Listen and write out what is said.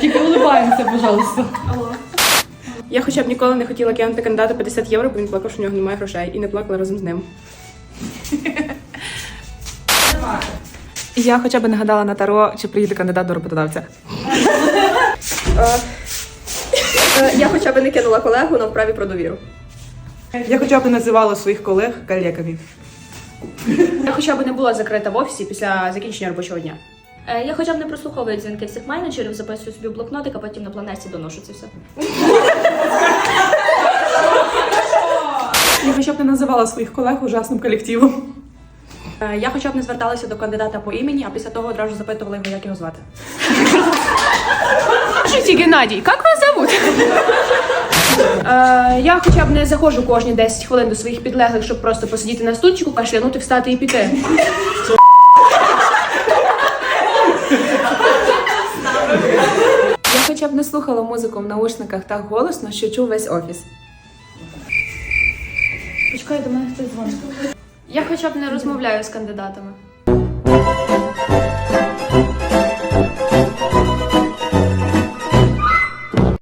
Тільки улибаємося, пожалуйста. Я хоча б ніколи не хотіла кинути кандидату 50 євро, бо він плакав, що в нього немає грошей, і не плакала разом з ним. Я хоча б не гадала на таро, чи приїде кандидат до роботодавця. Е, Я хоча б не кинула колегу на вправі про довіру. Я хоча б не називала своїх колег колегами. Я хоча б не була закрита в офісі після закінчення робочого дня. Е, Я хоча б не прослуховую дзвінки всіх менеджерів, записую собі в блокнотик, а потім на планеті доношу це все. Я хоча б не називала своїх колег ужасним колективом. Е, Я хоча б не зверталася до кандидата по імені, а після того одразу запитувала його, як його звати. Скажіть, Геннадій, як вас зовут? Е, Я хоча б не заходжу кожні 10 хвилин до своїх підлеглих, щоб просто посидіти на стульчику, кашлянути, встати і піти. Хоча б не слухала музику в наушниках так голосно, що чув весь офіс. Почекай, до мене хтось дзвонить. Я хоча б не розмовляю з кандидатами.